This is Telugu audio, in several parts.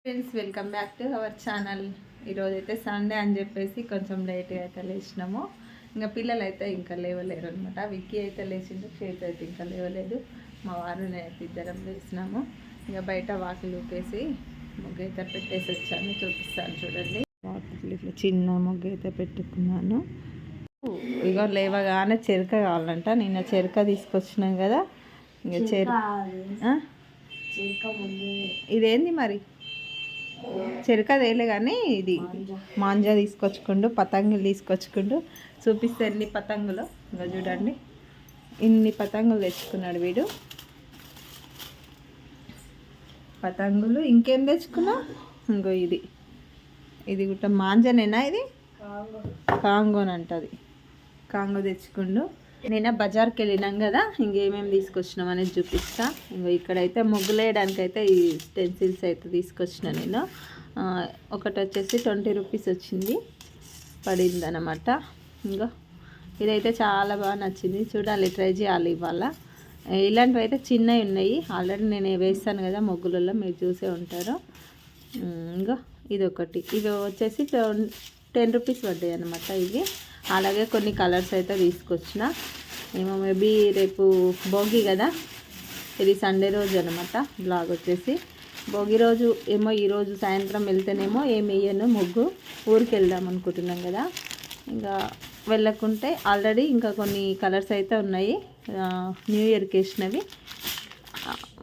Friends welcome back to our channel ఈరోజు అయితే సండే అని చెప్పేసి కొంచెం లేట్గా అయితే లేచినాము. ఇంకా పిల్లలు అయితే ఇంకా లేవలేరు అనమాట విక్కీ అయితే లేచిండు చేతి అయితే ఇంకా లేవలేదు. మా వారు నేనైతే ఇద్దరం లేచినాము. ఇంకా బయట వాకిలు ఊపేసి ముగ్గు అయితే పెట్టేసి వచ్చాను చూపిస్తాను చూడండి. వాకిలు ఇట్లా చిన్న ముగ్గు అయితే పెట్టుకున్నాను. ఇగో లేవగానే చెరక కావాలంట. నిన్న చెరక తీసుకొచ్చినాం కదా. ఇంకా చెర ఆ? ఇదేంది మరి? చెరక తేలే కానీ ఇది మాంజా తీసుకొచ్చుకుండు పతంగులు తీసుకొచ్చుకుండు. చూపిస్తే ఎన్ని పతంగులు? ఇంకా చూడండి. ఇన్ని పతంగులు తెచ్చుకున్నాడు వీడు. పతంగులు ఇంకేం తెచ్చుకున్నా ఇంకో ఇది. ఇది కూడా మాంజనేనా ఇది? కాంగోన్ అంటది కాంగో తెచ్చుకుండు. నిన్న బజార్కి వెళ్ళినాం కదా ఇంకేమేమి తీసుకొచ్చినాం అనేది చూపిస్తా. ఇంకో ఇక్కడైతే ముగ్గులేయడానికి అయితే ఈ స్టెన్సిల్స్ అయితే తీసుకొచ్చిన నేను. ఒకటి వచ్చేసి ట్వంటీ రూపీస్ వచ్చింది పడింది అనమాట ఇంకో ఇదైతే చాలా బాగా నచ్చింది. చూడాలి ట్రై చేయాలి ఇవాళ. ఇలాంటివి అయితే చిన్నవి ఉన్నాయి. ఆల్రెడీ నేను వేస్తాను కదా ముగ్గులలో మీరు చూసే ఉంటారు. ఉమ్, ఇంకో ఇది ఒకటి ఇవి వచ్చేసి టెన్ రూపీస్ పడ్డాయి అనమాట ఇవి. అలాగే కొన్ని కలర్స్ అయితే తీసుకొచ్చిన. ఏమో మేబీ రేపు భోగి కదా? ఇది సండే రోజు అనమాట బ్లాగ్ వచ్చేసి. భోగి రోజు ఏమో ఈరోజు సాయంత్రం వెళ్తేనేమో ఏమి వేయను ముగ్గు ఊరికి వెళ్దాం అనుకుంటున్నాం కదా. ఇంకా వెళ్ళకుంటే ఆల్రెడీ ఇంకా కొన్ని కలర్స్ అయితే ఉన్నాయి. న్యూ ఇయర్కి వేసినవి.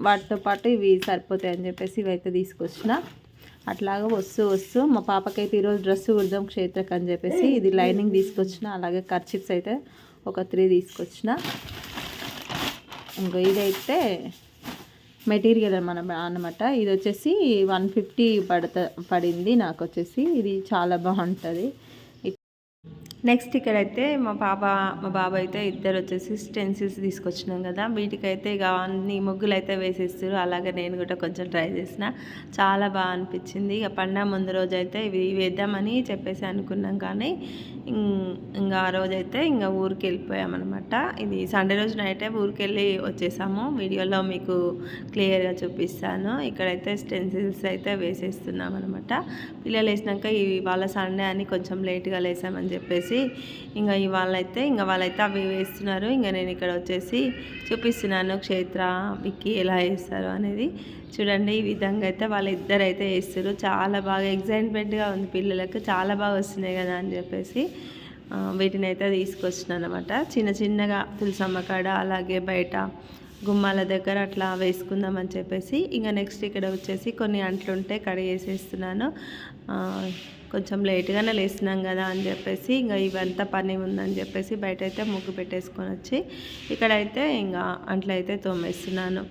వాటితో పాటు ఇవి సరిపోతాయి అని చెప్పేసి ఇవి అయితే తీసుకొచ్చిన. అట్లాగా వస్తూ వస్తూ మా పాపకైతే ఈరోజు డ్రెస్ కుడదాం క్షేత్రక్ అని చెప్పేసి ఇది లైనింగ్ తీసుకొచ్చిన అలాగే కర్చిప్స్ అయితే ఒక త్రీ తీసుకొచ్చిన. ఇంకో ఇదైతే మెటీరియల్ మన అనమాట ఇది వచ్చేసి వన్ ఫిఫ్టీ పడత పడింది నాకు వచ్చేసి. ఇది చాలా బాగుంటుంది. నెక్స్ట్ ఇక్కడైతే మా పాప మా బాబా అయితే ఇద్దరు వచ్చేసి స్టెన్సిల్స్ తీసుకొచ్చినాం కదా. వీటికైతే ఇక అన్ని ముగ్గులు అయితే వేసేస్తారు అలాగే నేను కూడా కొంచెం ట్రై చేసిన. చాలా బాగా అనిపించింది. ఇక పండగ ముందు రోజు అయితే ఇవి వేద్దామని చెప్పేసి అనుకున్నాం కానీ ఇంకా ఆ రోజు అయితే ఇంకా ఊరికి వెళ్ళిపోయామన్నమాట ఇది సండే రోజు నైటే ఊరికి వెళ్ళి వచ్చేసాము. వీడియోలో మీకు క్లియర్గా చూపిస్తాను. ఇక్కడైతే స్టెన్సిల్స్ అయితే వేసేస్తున్నాం అనమాట పిల్లలు వేసినాక ఇవాళ సండే అని కొంచెం లేట్గా లేసామని చెప్పేసి ఇంకా ఇవాళ అయితే ఇంకా వాళ్ళైతే అవి వేస్తున్నారు. ఇంకా నేను ఇక్కడ వచ్చేసి చూపిస్తున్నాను క్షేత్ర విక్కి ఎలా వేస్తారు అనేది. చూడండి ఈ విధంగా అయితే వాళ్ళిద్దరైతే వేస్తారు చాలా బాగా ఎగ్జైట్మెంట్గా ఉంది పిల్లలకు. చాలా బాగా వస్తున్నాయి కదా అని చెప్పేసి వీటిని అయితే తీసుకొచ్చినాను అనమాట చిన్న చిన్నగా తులసమ్మ కాడ అలాగే బయట గుమ్మాల దగ్గర అట్లా వేసుకుందామని చెప్పేసి ఇంకా నెక్స్ట్ ఇక్కడ వచ్చేసి కొన్ని అంట్లుంటే కడిగేసేస్తున్నాను. వేసేస్తున్నాను కొంచెం లేట్గానే లేస్తున్నాం కదా అని చెప్పేసి ఇంకా ఇవంతా పని ఉందని చెప్పేసి బయట అయితే ముగ్గు పెట్టేసుకొని వచ్చి ఇక్కడైతే ఇంకా అంట్లయితే తోమేస్తున్నాను.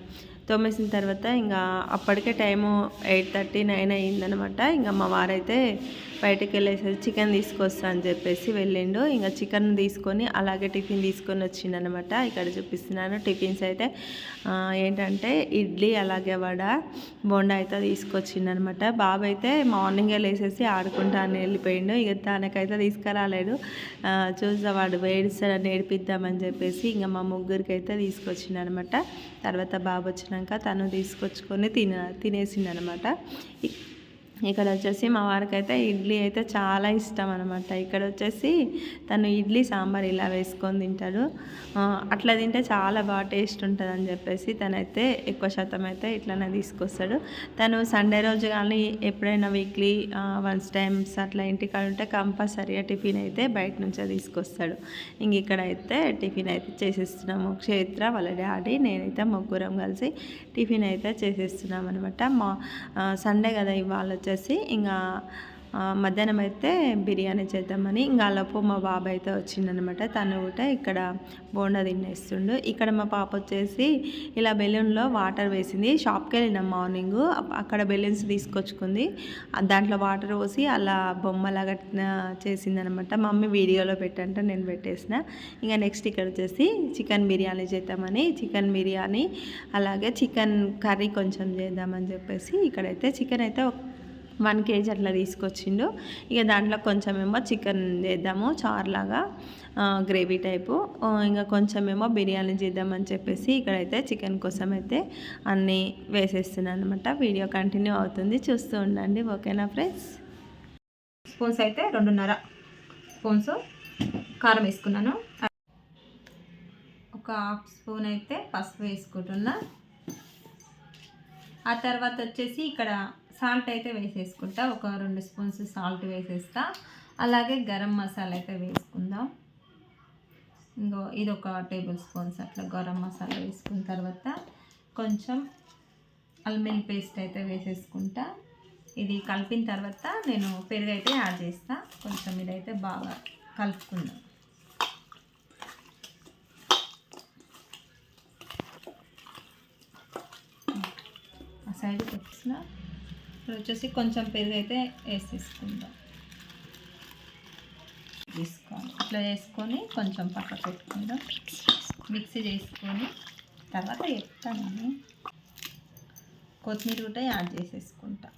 తోమేసిన తర్వాత ఇంకా అప్పటికే టైము ఎయిట్ థర్టీ నైన్ అయ్యిందనమాట. ఇంకా మా వారైతే బయటకు వెళ్ళేసి చికెన్ తీసుకొస్తా అని చెప్పేసి వెళ్ళిండు. ఇంకా చికెన్ తీసుకొని అలాగే టిఫిన్ తీసుకొని వచ్చిండనమాట. ఇక్కడ చూపిస్తున్నాను. టిఫిన్స్ అయితే ఏంటంటే ఇడ్లీ అలాగే వడ బొండా అయితే తీసుకొచ్చిండనమాట. బాబు అయితే మార్నింగే లేసేసి ఆడుకుంటా అని వెళ్ళిపోయిండు. ఇక తనకైతే తీసుకురాలేడు ఆ, చూసా వాడు వేడిస్తాడని ఏడిపిద్దామని చెప్పేసి ఇంకా మా ముగ్గురికి అయితే తీసుకొచ్చిండనమాట. తర్వాత బాబు వచ్చినాక తను తీసుకొచ్చుకొని తిన తినేసిండనమాట. ఇక్కడ వచ్చేసి మా వారికి అయితే ఇడ్లీ అయితే చాలా ఇష్టం అనమాట ఇక్కడ వచ్చేసి తను ఇడ్లీ సాంబార్ ఇలా వేసుకొని తింటాడు. అట్లా తింటే చాలా బాగా టేస్ట్ ఉంటుంది అని చెప్పేసి తనైతే ఎక్కువ శాతం అయితే ఇట్లానే తీసుకొస్తాడు. తను సండే రోజు కానీ ఎప్పుడైనా వీక్లీ వన్స్ టైమ్స్ అట్లా ఇంటికాడ ఉంటే కంపల్సరీగా టిఫిన్ అయితే బయట నుంచే తీసుకొస్తాడు. ఇంక ఇక్కడైతే అయితే టిఫిన్ అయితే చేసేస్తున్నాము. క్షేత్ర వాళ్ళ డాడీ నేనైతే ముగ్గురం కలిసి టిఫిన్ అయితే చేసేస్తున్నాం అనమాట మా సండే కదా ఇవాళ వచ్చేసి ఇంకా మధ్యాహ్నం అయితే బిర్యానీ చేద్దామని ఇంకా అలాపు మా బాబాయ్ అయితే వచ్చిందనమాట తను కూడా ఇక్కడ బోండా తినేస్తుండు. ఇక్కడ మా పాప వచ్చేసి ఇలా బెలూన్లో వాటర్ వేసింది. షాప్కి వెళ్ళినాం మార్నింగ్. అక్కడ బెలూన్స్ తీసుకొచ్చుకుంది. దాంట్లో వాటర్ పోసి అలా బొమ్మలాగా చేసిందనమాట. మమ్మీ వీడియోలో పెట్టంటే నేను పెట్టేసిన. ఇంకా నెక్స్ట్ ఇక్కడ వచ్చేసి చికెన్ బిర్యానీ చేద్దామని చికెన్ బిర్యానీ అలాగే చికెన్ కర్రీ కొంచెం చేద్దామని చెప్పేసి ఇక్కడైతే చికెన్ అయితే వన్ కేజీ అట్లా తీసుకొచ్చిండు. ఇక దాంట్లో కొంచెమేమో చికెన్ చేద్దాము చారులాగా గ్రేవీ టైపు. ఇంకా కొంచెం ఏమో బిర్యానీ చేద్దామని చెప్పేసి ఇక్కడైతే చికెన్ కోసం అయితే అన్నీ వేసేస్తున్నాను అనమాట వీడియో కంటిన్యూ అవుతుంది. చూస్తూ ఉండండి. ఓకేనా ఫ్రెండ్స్? స్పూన్స్ అయితే రెండున్నర స్పూన్స్ కారం వేసుకున్నాను. ఒక హాఫ్ స్పూన్ అయితే పసుపు వేసుకుంటున్నా. ఆ తర్వాత వచ్చేసి ఇక్కడ సాల్ట్ అయితే వేసేసుకుంటా. ఒక రెండు స్పూన్స్ సాల్ట్ వేసేస్తా. అలాగే గరం మసాలా అయితే వేసుకుందాం. ఇంకో ఇది ఒక టేబుల్ స్పూన్స్ అట్లా గరం మసాలా వేసుకున్న తర్వాత కొంచెం అల్మిల్ పేస్ట్ అయితే వేసేసుకుంటా. ఇది కలిపిన తర్వాత నేను పెరుగు అయితే యాడ్ చేస్తా. కొంచెం ఇదైతే బాగా కలుపుకుందాం. సైడ్ పెట్టిన ఇప్పుడు వచ్చేసి కొంచెం పెరుగు అయితే వేసేసుకుందాం. తీసుకోవాలి ఇట్లా చేసుకొని కొంచెం పక్క పెట్టుకుందాం. మిక్సీ చేసుకొని తర్వాత చెప్తాను కొత్తిమీర కూడా యాడ్ చేసేసుకుంటా.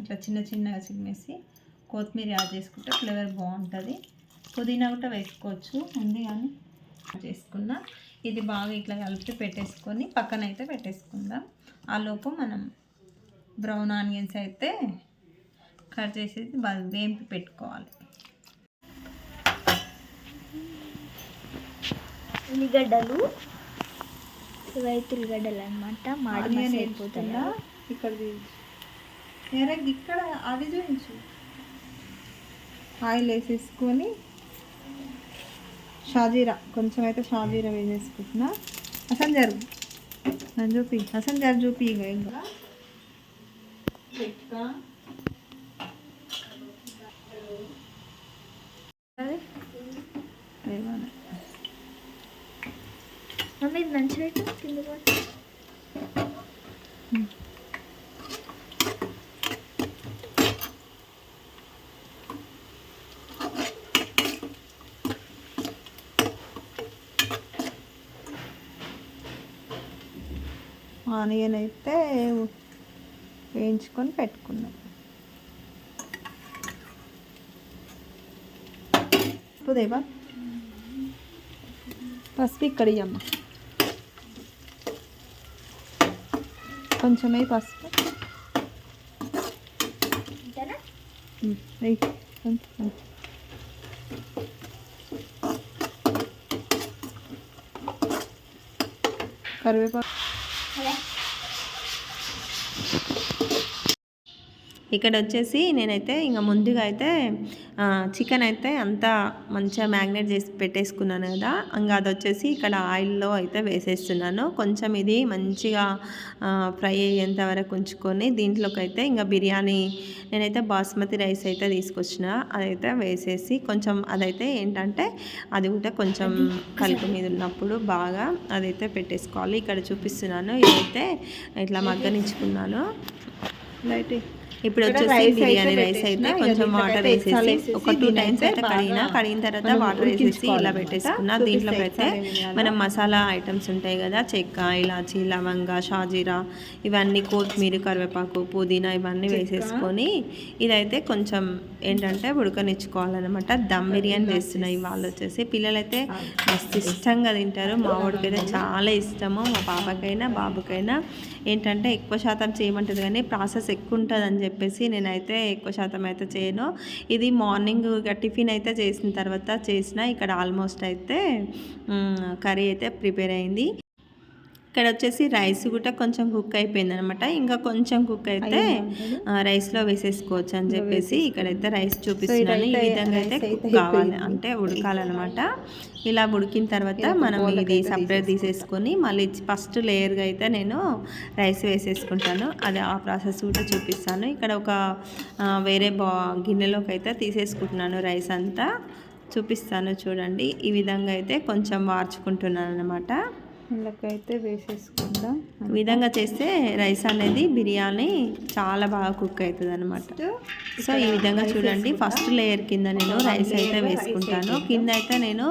ఇట్లా చిన్న చిన్నగా చిమ్మేసి కొత్తిమీర యాడ్ చేసుకుంటే ఫ్లేవర్ బాగుంటుంది. పుదీనా కూడా వేసుకోవచ్చు. ఉంది కానీ. చేసుకున్నా. ఇది బాగా ఇట్లా కలిపి పెట్టేసుకొని పక్కన అయితే పెట్టేసుకుందాం. ఆ లోపు మనం బ్రౌన్ ఆనియన్స్ అయితే కట్ చేసేసి బాగా వేంపి పెట్టుకోవాలి. ఉల్లిగడ్డలు ఇవైతే ఉల్లిగడ్డలు అనమాట మాడి ఆనియన్ అయిపోతుందా? ఇక్కడ ఇక్కడ అది చూపించు. ఆయిల్ వేసేసుకొని షాజీరా. కొంచెం అయితే షాజీరా వేసేసుకుంటున్నా. అసలు జరుగు నన్ను చూపి. అసలు జరు చూపి ఇక ఇంకా మమ్మీ కింద ఆనియన్ అయితే వేయించుకొని పెట్టుకున్నాం. ఉదయబా పసుపు ఇక్కడ ఇయ్యమ్మ. కొంచెమే పసుపు. కరివేపాకు అదే. ఇక్కడ వచ్చేసి నేనైతే ఇంకా ముందుగా అయితే చికెన్ అయితే అంతా మంచిగా మ్యాగ్నేట్ చేసి పెట్టేసుకున్నాను కదా. ఇంకా అది వచ్చేసి ఇక్కడ ఆయిల్లో అయితే వేసేస్తున్నాను. కొంచెం ఇది మంచిగా ఫ్రై అయ్యేంత వరకు ఉంచుకొని దీంట్లోకి అయితే ఇంకా బిర్యానీ నేనైతే బాస్మతి రైస్ అయితే తీసుకొచ్చిన. అదైతే వేసేసి కొంచెం అదైతే ఏంటంటే అది కూడా కొంచెం కలుపు మీద ఉన్నప్పుడు బాగా అదైతే పెట్టేసుకోవాలి. ఇక్కడ చూపిస్తున్నాను ఇదైతే ఇట్లా మగ్గనించుకున్నాను లైట్ ఇప్పుడు వచ్చేసి బిర్యానీ రైస్. అయితే కొంచెం వాటర్ వేసేసి ఒక టూ టైమ్స్ అయితే కడిగిన కడిగిన తర్వాత వాటర్ వేసేసి ఇలా. పెట్టేసుకున్న దీంట్లోకి అయితే. మనం మసాలా ఐటమ్స్ ఉంటాయి కదా చెక్క ఇలాచి లవంగ షాజీరా ఇవన్నీ కొత్తిమీర కరివేపాకు పుదీనా ఇవన్నీ వేసేసుకొని ఇదైతే కొంచెం ఏంటంటే ఉడకనిచ్చుకోవాలన్నమాట. దమ్ బిర్యానీ చేస్తున్నాయి ఇవాళ వచ్చేసి పిల్లలైతే మస్తు ఇష్టంగా తింటారు. మా వాడికైతే చాలా ఇష్టము. మా పాపకైనా బాబుకైనా. ఏంటంటే ఎక్కువ శాతం చేయమంటుంది కానీ ప్రాసెస్ ఎక్కువ ఉంటుంది అని చెప్పేసి నేనైతే ఎక్కువ శాతం అయితే చేయను. ఇది మార్నింగ్ టిఫిన్ అయితే చేసిన తర్వాత చేసిన ఇక్కడ ఆల్మోస్ట్ అయితే కర్రీ అయితే ప్రిపేర్ అయింది. ఇక్కడ వచ్చేసి రైస్ కూడా కొంచెం కుక్ అయిపోయింది అనమాట ఇంకా కొంచెం కుక్ అయితే రైస్లో వేసేసుకోవచ్చు అని చెప్పేసి ఇక్కడైతే రైస్ చూపిస్తున్నాను. ఈ విధంగా అయితే కావాలి. అంటే ఉడకాలన్నమాట. ఇలా ఉడికిన తర్వాత మనం ఇది సపరేట్ తీసేసుకొని మళ్ళీ ఫస్ట్ లేయర్గా అయితే నేను రైస్ వేసేసుకుంటాను. అది ఆ ప్రాసెస్ కూడా చూపిస్తాను. ఇక్కడ ఒక వేరే బా గిన్నెలోకి అయితే తీసేసుకుంటున్నాను రైస్ అంతా. చూపిస్తాను చూడండి. ఈ విధంగా అయితే కొంచెం వార్చుకుంటున్నాను అనమాట ఇళ్ళకైతే వేసేసుకుందాం. ఈ విధంగా చేస్తే రైస్ అనేది బిర్యానీ చాలా బాగా కుక్ అవుతుంది అనమాట సో ఈ విధంగా చూడండి ఫస్ట్ లేయర్ కింద నేను రైస్ అయితే వేసుకుంటాను. కింద అయితే నేను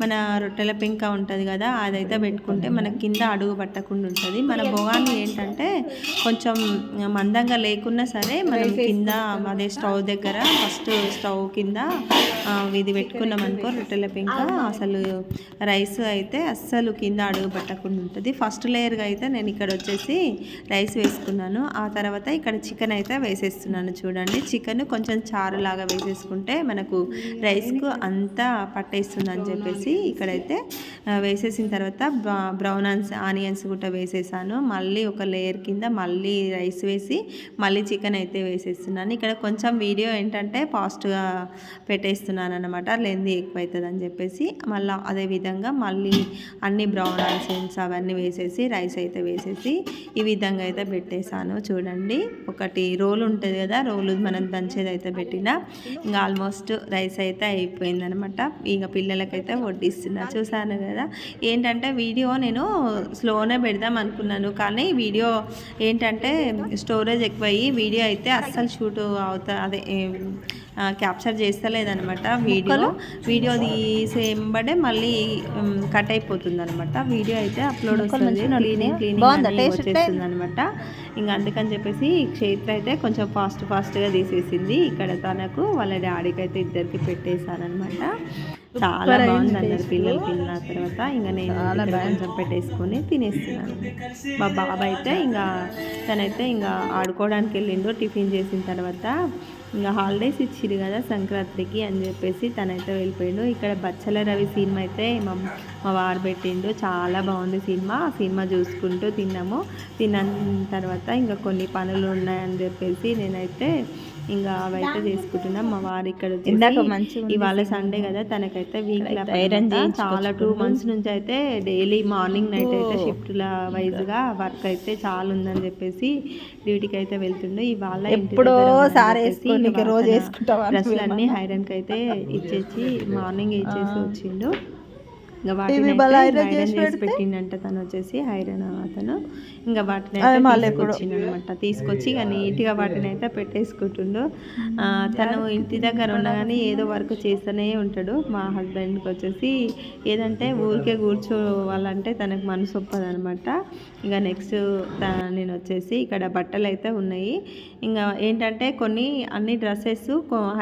మన రొట్టెల పెంక ఉంటుంది కదా అదైతే పెట్టుకుంటే మనకి కింద అడుగు పట్టకుండా ఉంటుంది. మన బొగాన్ని ఏంటంటే కొంచెం మందంగా లేకున్నా సరే మనం కింద అదే స్టవ్ దగ్గర ఫస్ట్ స్టవ్ కింద ఇది పెట్టుకున్నాం అనుకో రొట్టెల పెంక. అసలు రైస్ అయితే అస్సలు కింద అడుగు పట్టకుండా ఉంటుంది. ఫస్ట్ లేయర్గా అయితే నేను ఇక్కడ వచ్చేసి రైస్ వేసుకున్నాను. ఆ తర్వాత ఇక్కడ చికెన్ అయితే వేసేస్తున్నాను చూడండి. చికెన్ కొంచెం చారు లాగా వేసేసుకుంటే మనకు రైస్కు అంతా పట్టేస్తుందని చెప్పేసి ఇక్కడైతే వేసేసిన తర్వాత బ్రౌన్ ఆన్స్ ఆనియన్స్ కూడా వేసేసాను. మళ్ళీ ఒక లేయర్ కింద మళ్ళీ రైస్ వేసి మళ్ళీ చికెన్ అయితే వేసేస్తున్నాను. ఇక్కడ కొంచెం వీడియో ఏంటంటే ఫాస్ట్గా పెట్టేస్తున్నాను అనమాట లెంది ఎక్కువ అవుతుంది అని చెప్పేసి మళ్ళీ అదే విధంగా మళ్ళీ అన్ని బ్రౌన్ ఆనియన్స్ అవన్నీ వేసేసి రైస్ అయితే వేసేసి ఈ విధంగా అయితే పెట్టేశాను. చూడండి ఒకటి రోల్ ఉంటుంది కదా రోలు మనం దంచేది అయితే పెట్టిన. ఇంకా ఆల్మోస్ట్ రైస్ అయితే అయిపోయిందనమాట. ఇక పిల్లలకైతే వడ్డిస్తున్నా. చూసాను కదా ఏంటంటే వీడియో నేను స్లోనే పెడదాం అనుకున్నాను. కానీ వీడియో ఏంటంటే స్టోరేజ్ ఎక్కువయ్యి వీడియో అయితే అస్సలు షూట్ అవుతా అదే క్యాప్చర్ చేస్తలేదనమాట వీడియో. వీడియో తీసేంబడే మళ్ళీ కట్ అయిపోతుంది అనమాట వీడియో అయితే అప్లోడ్ వస్తుంది. క్లీనింగ్ క్లీనింగ్ వచ్చేస్తుంది అనమాట ఇంకా అందుకని చెప్పేసి క్షేత్ర అయితే కొంచెం ఫాస్ట్ ఫాస్ట్గా తీసేసింది. ఇక్కడ తనకు వాళ్ళ డాడీకి అయితే ఇద్దరికి పెట్టేశానమాట చాలా బాగుంది అన్నారు పిల్లలు తిన్న తర్వాత. ఇంకా నేను కొంచెం పెట్టేసుకొని తినేస్తున్నాను. మా బాబా అయితే ఇంకా తనైతే ఇంకా ఆడుకోవడానికి వెళ్ళిండు. టిఫిన్ చేసిన తర్వాత ఇంకా హాలిడేస్ ఇచ్చిరు కదా సంక్రాంతికి అని చెప్పేసి తనైతే వెళ్ళిపోయిండు. ఇక్కడ బచ్చల రవి సినిమా అయితే మా మా వారు పెట్టిండు. చాలా బాగుంది సినిమా. ఆ సినిమా చూసుకుంటూ తిన్నాము. తిన్న తర్వాత ఇంకా కొన్ని పనులు ఉన్నాయని చెప్పేసి నేనైతే ఇంకా అవైతే చేసుకుంటున్నా మా వారు ఇక్కడ ఇందాక ఉంది ఇవాళ సండే కదా తనకైతే వీక్ ఐరన్ చాలా టూ మంత్స్ నుంచి అయితే డైలీ మార్నింగ్ నైట్ అయితే షిఫ్ట్ల వైజ్గా వర్క్ అయితే చాలా ఉందని చెప్పేసి డ్యూటీకి అయితే వెళ్తుండే. ఇవాళ ఎప్పుడో రోజు డ్రెస్సులు అన్ని ఐరన్కి అయితే ఇచ్చేసి మార్నింగ్ ఇచ్చేసి వచ్చిండు. ఇంకా వాటిని ఐరన్ చేసి? పెట్టిండంట తను వచ్చేసి ఐరన్ అతను. ఇంకా వాటిని ఎప్పుడు? తీసుకొచ్చిండనమాట తీసుకొచ్చి ఇక నీట్గా వాటిని అయితే పెట్టేసుకుంటుండు. తను ఇంటి దగ్గర ఉండగానే ఏదో వర్క్ చేస్తూనే ఉంటాడు. మా హస్బెండ్కి వచ్చేసి ఏదంటే ఊరికే కూర్చోవాలంటే తనకు మనసు ఒప్పదనమాట ఇంకా నెక్స్ట్ నేను వచ్చేసి ఇక్కడ బట్టలు అయితే ఉన్నాయి. ఇంకా ఏంటంటే కొన్ని అన్ని డ్రెస్సెస్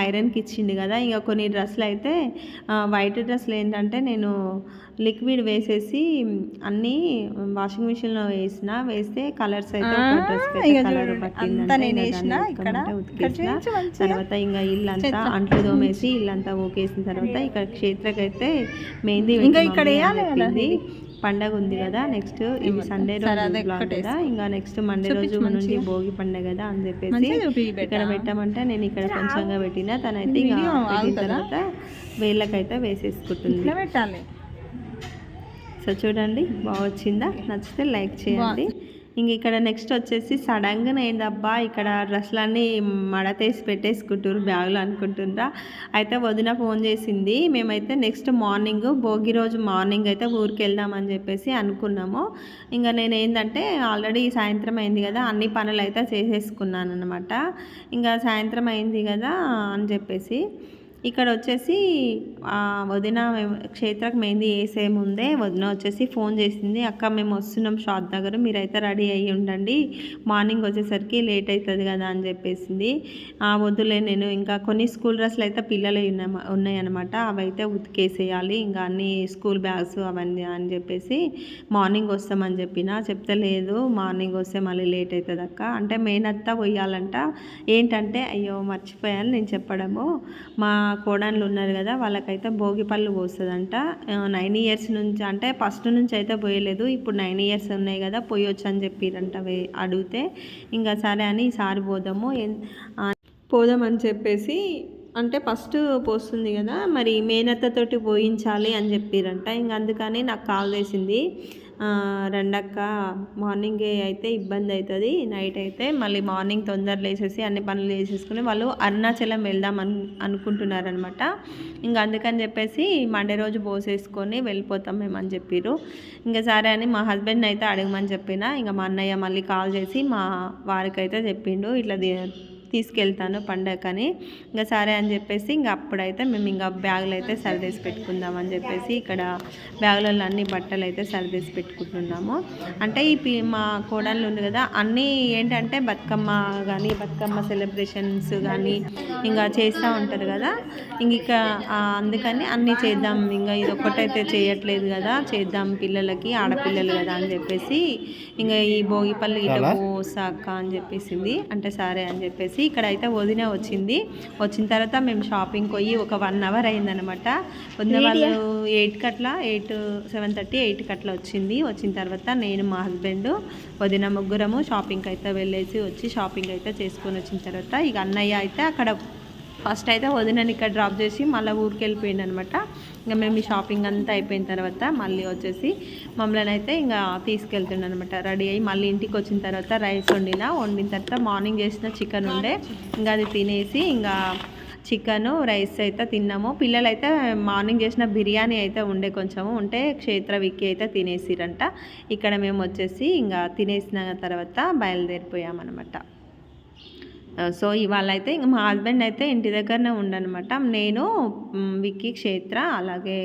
ఐరన్కి ఇచ్చిండు కదా. ఇంకా కొన్ని డ్రెస్సులు అయితే వైట్ డ్రెస్సులు ఏంటంటే నేను లిక్విడ్ వేసేసి అన్నీ వాషింగ్ మిషన్లో వేసిన వేస్తే కలర్స్ అయితే కలర్ నేను వేసిన ఇక్కడ. ఉతికేసిన. తర్వాత ఇంకా ఇల్లంతా అంట్లు తోమేసి ఇల్లంతా ఊకేసిన తర్వాత ఇక్కడ క్షేత్రకైతే మెహందీ ఇంకా ఇక్కడ వేయాలి. పండగ ఉంది కదా నెక్స్ట్ ఇది సండే రోజు కదా ఇంకా నెక్స్ట్ మండే రోజు నుండి. భోగి పండగ కదా అని చెప్పేసి ఇక్కడ పెట్టామంటే నేను ఇక్కడ కొంచెంగా పెట్టిన తనైతే ఇక? తర్వాత వేళ్ళకైతే వేసేసుకుంటుంది పెట్టాలి సో చూడండి బాగా వచ్చిందా నచ్చితే లైక్ చేయండి. ఇంక ఇక్కడ నెక్స్ట్ వచ్చేసి సడన్గా ఏందబ్బా ఇక్కడ డ్రెస్లన్నీ మడతేసి పెట్టేసుకుంటారు బ్యాగులు అనుకుంటుండ్రా అయితే వదిన ఫోన్ చేసింది మేమైతే నెక్స్ట్ మార్నింగ్ భోగి రోజు మార్నింగ్ అయితే ఊరికి వెళ్దామని చెప్పేసి అనుకున్నాము. ఇంకా నేను ఏంటంటే ఆల్రెడీ సాయంత్రం అయింది కదా అన్ని పనులు అయితే చేసేసుకున్నాను అనమాట ఇంకా సాయంత్రం అయింది కదా అని చెప్పేసి ఇక్కడ వచ్చేసి వదిన మేము క్షేత్రకు మెహందీ వేసే ముందే వదిన వచ్చేసి ఫోన్ చేసింది అక్క మేము వస్తున్నాం షాప్ దగ్గర మీరైతే రెడీ అయ్యి ఉండండి మార్నింగ్ వచ్చేసరికి లేట్ అవుతుంది కదా అని చెప్పేసింది. ఆ, వద్దులే నేను ఇంకా కొన్ని స్కూల్ డ్రెస్సులు అయితే పిల్లలు ఉన్నాయి ఉన్నాయన్నమాట అవి అయితే ఉతికేసేయాలి ఇంకా అన్ని స్కూల్ బ్యాగ్స్ అవన్నీ అని చెప్పేసి మార్నింగ్ వస్తామని చెప్పిన చెప్తే లేదు మార్నింగ్ వస్తే మళ్ళీ లేట్ అవుతుంది అక్క. అంటే మేనత్తా పోయాలంట ఏంటంటే అయ్యో మర్చిపోయాను నేను చెప్పడము మా కోడన్లు ఉన్నారు కదా వాళ్ళకైతే భోగి పళ్ళు పోస్తుందంట. నైన్ ఇయర్స్ నుంచి అంటే ఫస్ట్ నుంచి అయితే పోయలేదు. ఇప్పుడు నైన్ ఇయర్స్ ఉన్నాయి కదా పోయొచ్చు అని చెప్పిరంట అడిగితే. ఇంకా సరే అని ఈసారి పోదాము. పోదామని చెప్పేసి అంటే ఫస్ట్ పోస్తుంది కదా మరి మేనత్తతోటి పోయించాలి అని చెప్పిరంట. ఇంక అందుకని నాకు కాల్ చేసింది. రెండక్క మార్నింగ్ అయితే ఇబ్బంది అవుతుంది నైట్ అయితే మళ్ళీ మార్నింగ్ తొందరలు వేసేసి అన్ని పనులు చేసేసుకుని వాళ్ళు అరుణాచలం వెళ్దాం అను అనుకుంటున్నారనమాట ఇంకా అందుకని చెప్పేసి మండే రోజు పోసేసుకొని వెళ్ళిపోతాం మేము అని చెప్పారు ఇంకా సరే అని మా హస్బెండ్ అయితే అడగమని చెప్పిన ఇంకా మా అన్నయ్య మళ్ళీ కాల్ చేసి మా వారికి అయితే చెప్పిండు ఇట్లా తీసుకెళ్తాను పండగకని ఇంకా సరే అని చెప్పేసి ఇంకా అప్పుడైతే మేము ఇంకా బ్యాగులు అయితే సర్దేసి పెట్టుకుందాం అని చెప్పేసి ఇక్కడ బ్యాగులలో అన్ని బట్టలు అయితే సర్దేసి పెట్టుకుంటున్నాము. అంటే ఈ పి- మా కోడళ్ళు ఉంది కదా అన్నీ ఏంటంటే బతుకమ్మ కానీ బతుకమ్మ సెలబ్రేషన్స్ కానీ ఇంకా చేస్తూ ఉంటారు కదా. ఇంక ఇక అందుకని అన్నీ చేద్దాం. ఇంకా ఇది ఒక్కటైతే చేయట్లేదు కదా చేద్దాం పిల్లలకి ఆడపిల్లలు కదా అని చెప్పేసి ఇంకా ఈ భోగిపల్లి ఇట్లా పోసాక అని చెప్పేసింది. అంటే సరే అని చెప్పేసి ఇక్కడ అయితే వదిన వచ్చింది. వచ్చిన తర్వాత మేము షాపింగ్ పోయి ఒక వన్ అవర్ అయిందనమాట వదిన వాళ్ళు ఎయిట్కి అట్లా ఎయిట్ సెవెన్ థర్టీ ఎయిట్కి అట్లా వచ్చింది. వచ్చిన తర్వాత నేను మా హస్బెండ్ వదిన ముగ్గురము షాపింగ్కి అయితే వెళ్ళేసి వచ్చి షాపింగ్ అయితే చేసుకొని వచ్చిన తర్వాత ఇక అన్నయ్య అయితే అక్కడ ఫస్ట్ అయితే వదినని ఇక్కడ డ్రాప్ చేసి మళ్ళీ ఊరికి వెళ్ళిపోయింది అనమాట ఇంకా మేము ఈ షాపింగ్ అంతా అయిపోయిన తర్వాత మళ్ళీ వచ్చేసి మమ్మల్ని అయితే ఇంకా తీసుకెళ్తుండ అనమాట రెడీ అయ్యి మళ్ళీ ఇంటికి వచ్చిన తర్వాత రైస్ వండిన. వండిన తర్వాత మార్నింగ్ చేసిన చికెన్ ఉండే. ఇంకా అది తినేసి ఇంకా చికెను రైస్ అయితే తిన్నాము. పిల్లలైతే మార్నింగ్ చేసిన బిర్యానీ అయితే ఉండే కొంచెము. ఉంటే క్షేత్ర విక్కి అయితే తినేసిరంట. ఇక్కడ మేము వచ్చేసి ఇంకా తినేసిన తర్వాత బయలుదేరిపోయామన్నమాట సో ఇవాళ అయితే ఇంక మా హస్బెండ్ అయితే ఇంటి దగ్గరనే ఉండనమాట. నేను విక్కీ క్షేత్ర అలాగే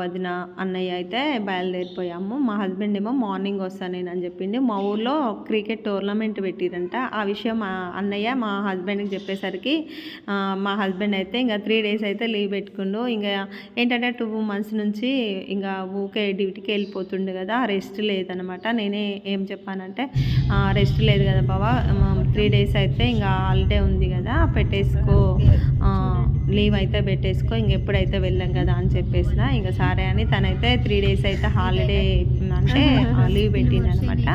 వదిన అన్నయ్య అయితే బయలుదేరిపోయాము. మా హస్బెండ్ ఏమో మార్నింగ్ వస్తాను నేను అని చెప్పింది మా ఊర్లో క్రికెట్ టోర్నమెంట్ పెట్టిరంట. ఆ విషయం మా అన్నయ్య మా హస్బెండ్కి చెప్పేసరికి మా హస్బెండ్ అయితే ఇంకా త్రీ డేస్ అయితే లీవ్ పెట్టుకుండు. ఇంకా ఏంటంటే టూ మంత్స్ నుంచి ఇంకా ఊకే డ్యూటీకి వెళ్ళిపోతుండే కదా రెస్ట్ లేదనమాట. నేనే ఏం చెప్పానంటే రెస్ట్ లేదు కదా బావా త్రీ డేస్ అయితే ఇంకా ఇంకా హాలిడే ఉంది కదా పెట్టేసుకో. లీవ్ అయితే పెట్టేసుకో ఇంకెప్పుడైతే వెళ్ళాం కదా అని చెప్పేసిన ఇంకా సరే అని తనైతే త్రీ డేస్ అయితే హాలిడే అంటే లీవ్ పెట్టింది అనమాట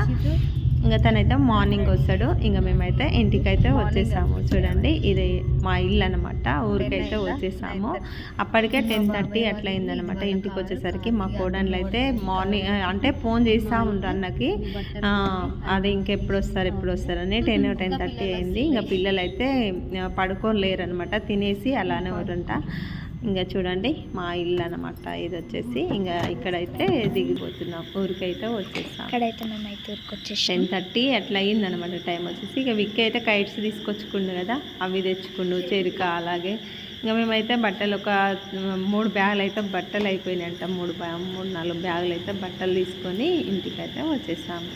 ఇంకా తనైతే మార్నింగ్ వస్తాడు. ఇంకా మేమైతే ఇంటికైతే వచ్చేసాము. చూడండి ఇది మా ఇల్లు అనమాట ఊరికైతే వచ్చేసాము. అప్పటికే టెన్ థర్టీ అట్లా అయిందనమాట ఇంటికి వచ్చేసరికి మా కోడన్లు అయితే మార్నింగ్ అంటే ఫోన్ చేస్తూ ఉంటారు అన్నకి. అది ఇంకెప్పుడు వస్తారు ఎప్పుడు వస్తారని టెన్ టెన్ థర్టీ అయింది. ఇంకా పిల్లలు అయితే పడుకోలేరు అనమాట తినేసి అలానే ఊరంట. ఇంకా చూడండి మా ఇల్లు అనమాట ఇది వచ్చేసి ఇంకా ఇక్కడైతే దిగిపోతున్నాం. ఊరికైతే వచ్చేసాం. ఇక్కడైతే మేము అయితే ఊరికి వచ్చేసాం టెన్ థర్టీ అట్లా అయిందనమాట టైం వచ్చేసి. ఇక విక్కి అయితే కైట్స్ తీసుకొచ్చుకుండు కదా అవి తెచ్చుకుండు చెరుక అలాగే. ఇంకా మేమైతే బట్టలు ఒక మూడు బ్యాగులు అయితే బట్టలు అయిపోయినాయి అంట మూడు బ్యా మూడు నాలుగు బ్యాగులు అయితే బట్టలు తీసుకొని ఇంటికైతే వచ్చేసాము.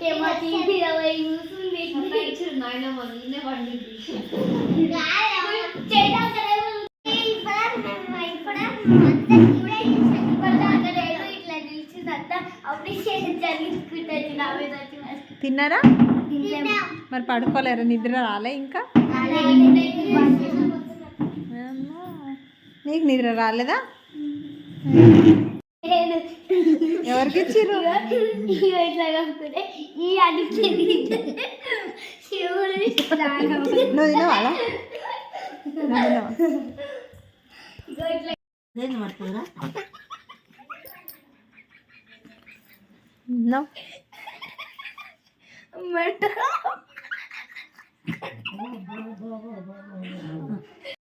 టీవీ ఉంటే మా టీవీ చూస్తుంది తిన్నారా? మరి పడుకోలేరు? నిద్ర రాలే ఇంకా. నీకు నిద్ర రాలేదా? ఎవరికి ఇచ్చిర్రు? ఇట్లా ഈ അടുത്തിരിട്ട് ಏನು ಮಾಡ್ತೀರಾ No. Murder.